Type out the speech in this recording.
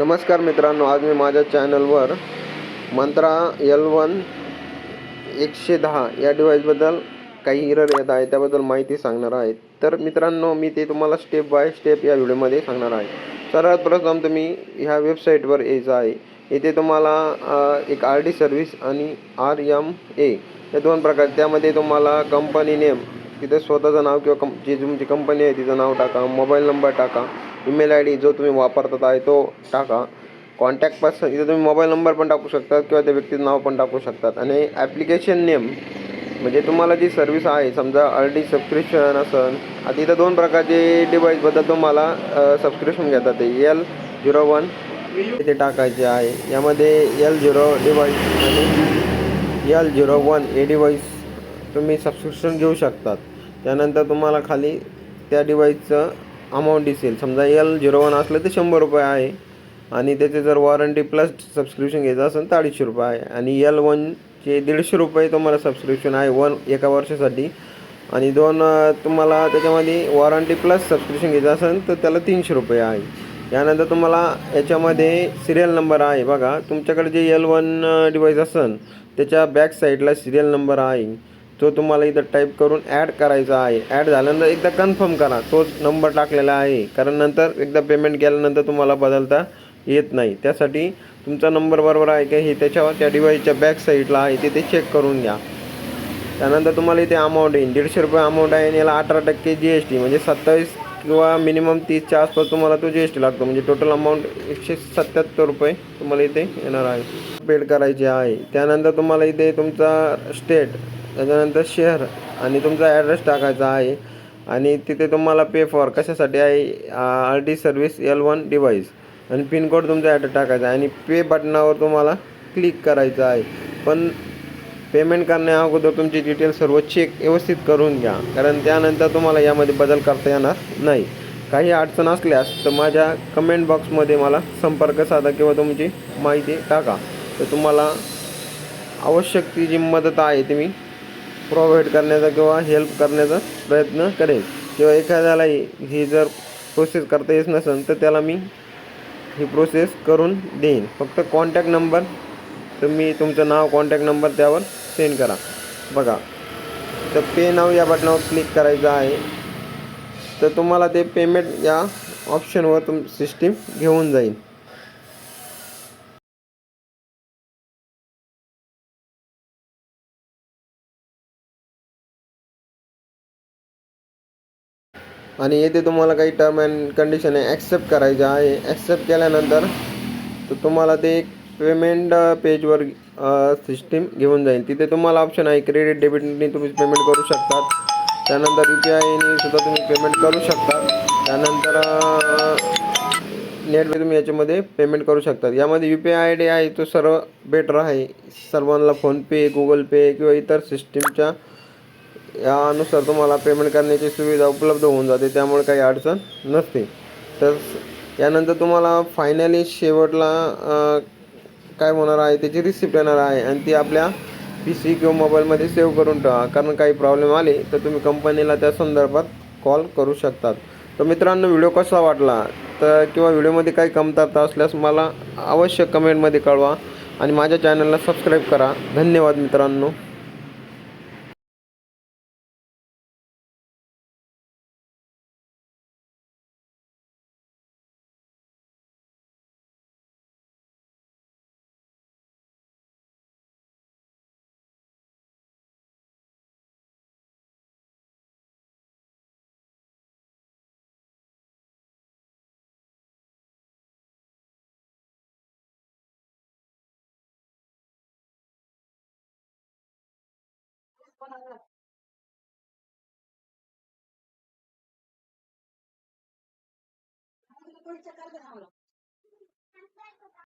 नमस्कार मित्रांनो आज मी माझ्या चॅनलवर मंत्रा एल वन एकशे दहा या डिव्हाइसबद्दल काही इरर येत आहे त्याबद्दल माहिती सांगणार आहे. तर मित्रांनो मी ते तुम्हाला स्टेप बाय स्टेप या व्हिडिओमध्ये सांगणार आहे. सर्वात प्रथम तुम्ही ह्या वेबसाईटवर यायचं आहे. इथे तुम्हाला एक आर डी सर्व्हिस आणि आर एम ए या दोन प्रकार त्यामध्ये तुम्हाला कंपनी नेम तिथे स्वतःचं नाव किंवा कं जी तुमची कंपनी आहे तिचं नाव टाका मोबाईल नंबर टाका ईमेल आय डी जो तुम्ही वापरतात आहे तो टाका. कॉन्टॅक्ट पर्सन इथे तुम्ही मोबाईल नंबर पण टाकू शकतात किंवा त्या व्यक्तीचं नाव पण टाकू शकतात. आणि ॲप्लिकेशन नेम म्हणजे तुम्हाला जी सर्व्हिस आहे समजा अर्डी डी सबस्क्रिप्शन असेल आता इथं दोन प्रकारचे डिव्हाइसबद्दल तुम्हाला सबस्क्रिप्शन घेतात ते. एल झिरो वन इथे टाकायचे आहे. यामध्ये एल झिरो डिवाईस आणि L zero one A device तुम्ही सबस्क्रिप्शन घेऊ शकतात. त्यानंतर तुम्हाला खाली त्या डिव्हाइसचं अमाऊंट दिसेल. समजा एल झिरो वन असलं तर शंभर रुपये आहे. आणि त्याचे जर वॉरंटी प्लस सबस्क्रिप्शन घ्यायचं असेल तर अडीचशे रुपये आहे. आणि एल वनचे दीडशे रुपये तुम्हाला सबस्क्रिप्शन आहे वन एका वर्षासाठी. आणि दोन तुम्हाला त्याच्यामध्ये वॉरंटी प्लस सबस्क्रिप्शन घ्यायचं असेल तर त्याला तीनशे रुपये आहे. यानंतर तुम्हाला याच्यामध्ये सिरियल नंबर आहे बघा. तुमच्याकडे जे एल वन डिव्हाइस असेल त्याच्या बॅक साईडला सिरियल नंबर आहे. तो तुम्हाला इथं टाईप करून ॲड करायचा आहे. ॲड झाल्यानंतर एकदा कन्फर्म करा. तोच नंबर टाकलेला आहे. कारण नंतर एकदा पेमेंट केल्यानंतर तुम्हाला बदलता येत नाही. त्यासाठी तुमचा नंबर बरोबर आहे का हे त्याच्यावर त्या डिवाईसच्या बॅक साईडला आहे. ते ते चेक करून घ्या. त्यानंतर तुम्हाला इथे अमाऊंट येईल दीडशे रुपये अमाऊंट आहे आणि याला अठरा टक्के जी एस टी म्हणजे सत्तावीस किंवा मिनिमम तीसच्या आसपास तुम्हाला तो जी एस टी लागतो. म्हणजे टोटल अमाऊंट एकशे सत्त्याहत्तर रुपये तुम्हाला इथे येणार आहे. पेड करायचे आहे. त्यानंतर तुम्हाला इथे तुमचा स्टेट त्याच्यानंतर शहर आणि तुमचा ॲड्रेस टाकायचा आहे. आणि तिथे तुम्हाला पे फॉर कशासाठी आहे? R D service L one device आणि पिनकोड तुमचा ॲड्रेस टाकायचा आहे. आणि पे बटनावर तुम्हाला क्लिक करायचं आहे. पण पेमेंट करण्या अगोदर तुमची डिटेल सर्व चेक व्यवस्थित करून घ्या. कारण त्यानंतर तुम्हाला यामध्ये बदल करता येणार नाही. काही अडचण असल्यास तर माझ्या कमेंट बॉक्समध्ये मला संपर्क साधा किंवा तुमची माहिती टाका. तर तुम्हाला आवश्यक ती जी मदत आहे ती मी प्रोव्हाइड करण्याचा किंवा हेल्प करण्याचा प्रयत्न करेन. किंवा एखाद्याला ही जर प्रोसेस करता येत नसेल तर त्याला मी ही प्रोसेस करून देईन. फक्त कॉन्टॅक्ट नंबर तुम्ही तुमचं नाव कॉन्टॅक्ट नंबर त्यावर सेंड करा. बघा तर पे नाव या बटनावर क्लिक करायचं आहे. तर तुम्हाला ते पेमेंट या ऑप्शनवर तुम सिस्टीम घेऊन जाईल. आणि येथे तुम्हाला काही टर्म अँड कंडिशन आहे ॲक्सेप्ट करायचं आहे. ॲक्सेप्ट केल्यानंतर तर तुम्हाला ते एक पेमेंट पेजवर सिस्टीम घेऊन जाईल. तिथे तुम्हाला ऑप्शन आहे क्रेडिट डेबिटने तुम्ही पेमेंट करू शकतात. त्यानंतर यू पी आयने सुद्धा तुम्ही पेमेंट करू शकता त्यानंतर नेट तुम्ही याच्यामध्ये पेमेंट करू शकतात. यामध्ये U P I I D आहे तो सर्व बेटर आहे. सर्वांना फोनपे गुगल पे किंवा इतर सिस्टीमच्या यानुसार तुम्हाला पेमेंट करण्याची सुविधा उपलब्ध होऊन जाते त्यामुळे काही अडचण नसते. तर यानंतर तुम्हाला फायनली शेवटला काय होणार आहे त्याची रिसिप्ट येणार आहे आणि ती आपल्या पी सी किंवा मोबाईलमध्ये सेव्ह करून ठेवा. कारण काही प्रॉब्लेम आले तर तुम्ही कंपनीला त्या संदर्भात कॉल करू शकतात. तर मित्रांनो व्हिडिओ कसा वाटला? तर किंवा व्हिडिओमध्ये काही कमतरता असल्यास मला अवश्य कमेंटमध्ये कळवा. आणि माझ्या चॅनलला सबस्क्राईब करा. धन्यवाद मित्रांनो. पुढच्या कर्ज थांबला